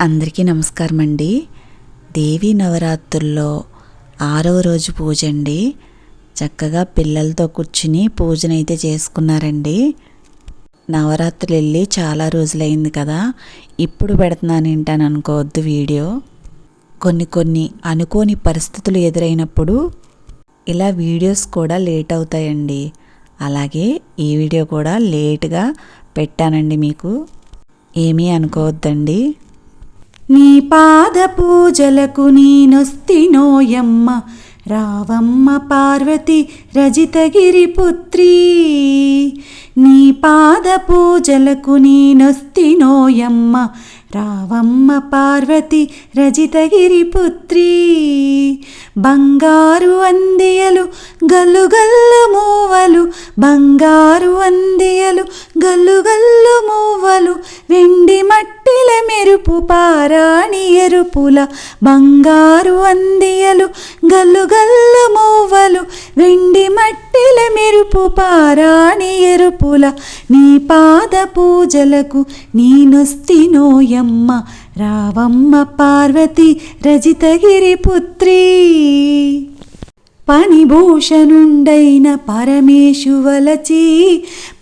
అందరికీ నమస్కారం అండి దేవీ నవరాత్రుల్లో ఆరవ రోజు పూజ అండి చక్కగా పిల్లలతో కూర్చుని పూజనైతే చేసుకున్నారండి. నవరాత్రులు వెళ్ళి చాలా రోజులైంది కదా. ఇప్పుడు పెడుతున్నాను ఏంటని అనుకోవద్దు వీడియో. కొన్ని కొన్ని అనుకోని పరిస్థితులు ఎదురైనప్పుడు ఇలా వీడియోస్ కూడా లేట్ అవుతాయండి అలాగే ఈ వీడియో కూడా లేట్గా పెట్టానండి మీకు. ఏమీ అనుకోవద్దండి. నీ పాద పూజలకు నేనొస్తినోయమ్మ. రావమ్మ పార్వతి రజితగిరి పుత్రీ. నీ పాద పూజలకు నేనొస్తినోయమ్మ. రావమ్మ పార్వతి రజితగిరి పుత్రీ. బంగారు అందియలు గల్లు గల్లు మూవలు బంగారు అందియలు గల్లుగల్లు మూవలు వెండి మట్టిల మెరుపు పారాణి ఎరుపుల బంగారు అందియలు గల్లుగల్లు మూవలు వెండి మట్టిల మెరుపు పారాణి ఎరుపుల నీ పాద పూజలకు నేనొస్తినోయమ్మ రావమ్మ పార్వతి రజితగిరి పుత్రి. పనిభూషణుండైన పరమేశువలచి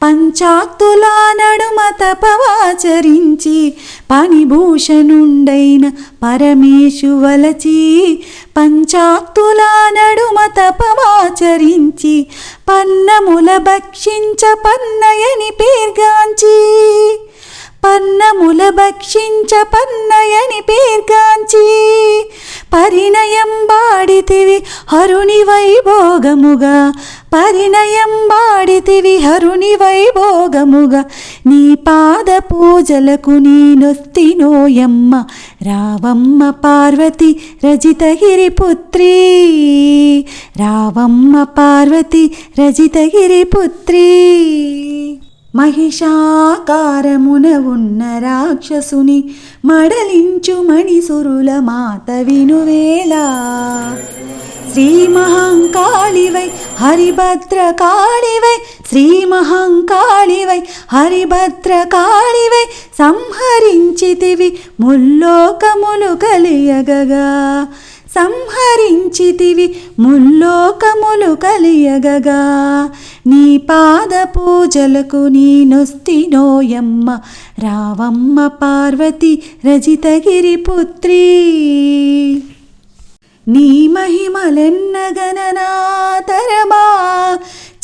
పంచాక్తులా నడుమ తపవాచరించి పనిభూషణుండైన పరమేశువలచి పంచాక్తులా నడుమ తపవాచరించి పన్నముల భక్షించ పన్నయని పేర్గాంచి పన్నముల భక్షించ పన్నయని పేర్గాంచి పరిణయం బాడితివి హరుని వైభోగముగా పరిణయం బాడితివి హరుని వైభోగముగా. నీ పాద పూజలకు నేనొస్తినోయమ్మ రావమ్మ పార్వతి రజితగిరి పుత్రి రావమ్మ పార్వతి రజితగిరి పుత్రి మహిషాకారమున ఉన్న రాక్షసుని మడలించు మణిసురుల మాత వినువేలా శ్రీ మహంకాళివై హరిభద్ర కాళివై శ్రీ మహంకాళివై హరిభద్ర కాళివై సంహరించితివి ముల్లోకములు కలియగగా. సంహరించితివి ముల్లోకములు కలియగగా. నీ పాద పూజలకు నేనొస్తినోయమ్మ రావమ్మ పార్వతి రజితగిరి పుత్రి. నీ మహిమలెన్నగననాతరమా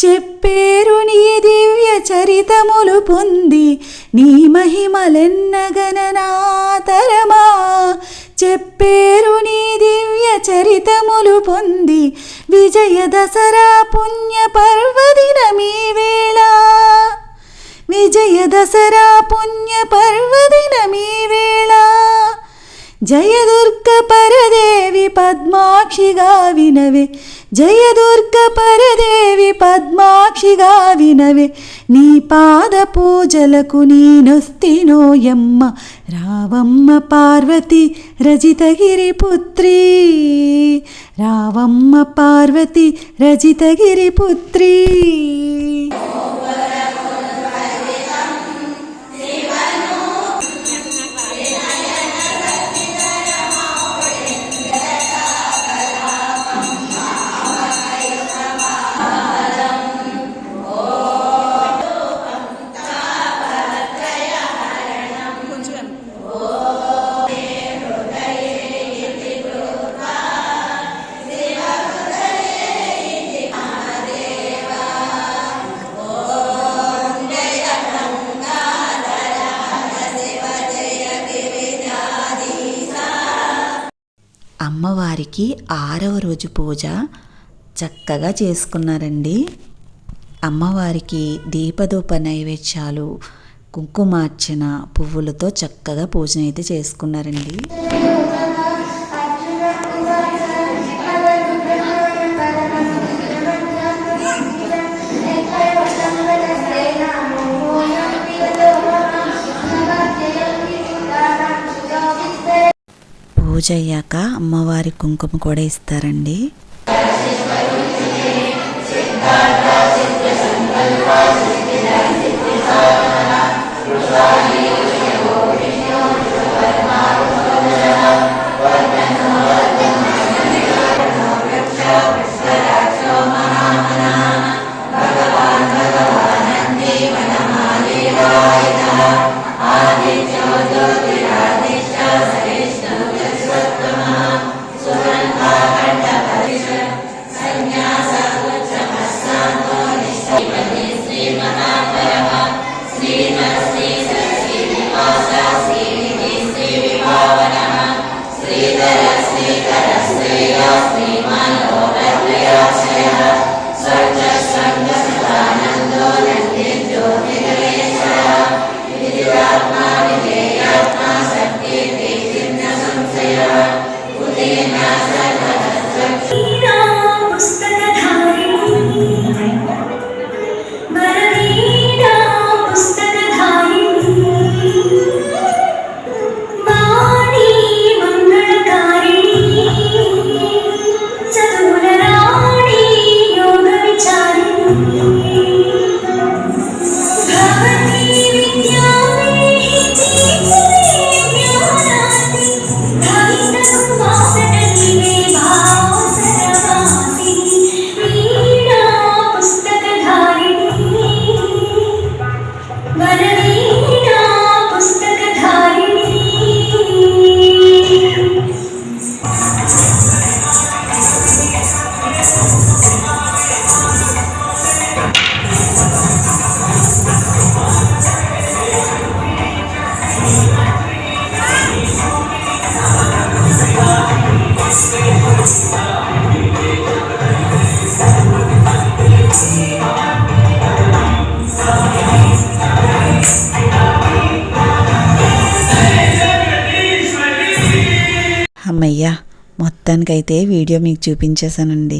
చెప్పేరు నీ దివ్య చరితములు పొంది. నీ మహిమలెన్నగననాతరమా చెప్పేరు నీ దివ్య చరితములు పొంది విజయ దసరా పుణ్య పర్వదినమీ వేళ. విజయ దసరా పుణ్య పర్వదినమీ వేళ. జయదుర్గ పరదేవి పద్మాక్షిగా వినవే జయదుర్గ పరదేవి పద్మాక్షిగా వినవే నీ పాద పూజలకు నేనొస్తినోయమ్మ. రావమ్మ పార్వతి రజితగిరి పుత్రి. రావమ్మ పార్వతి రజితగిరి అమ్మవారికి ఆరవ రోజు పూజ చక్కగా చేసుకున్నారండి. అమ్మవారికి దీపధూప నైవేద్యాలు కుంకుమార్చన పువ్వులతో చక్కగా పూజనైతే చేసుకున్నారండి. పూజ అయ్యాక అమ్మవారి కుంకుమ కూడా ఇస్తారండి. అమ్మయ్యా మొత్తానికైతే వీడియో మీకు చూపించేశానండి.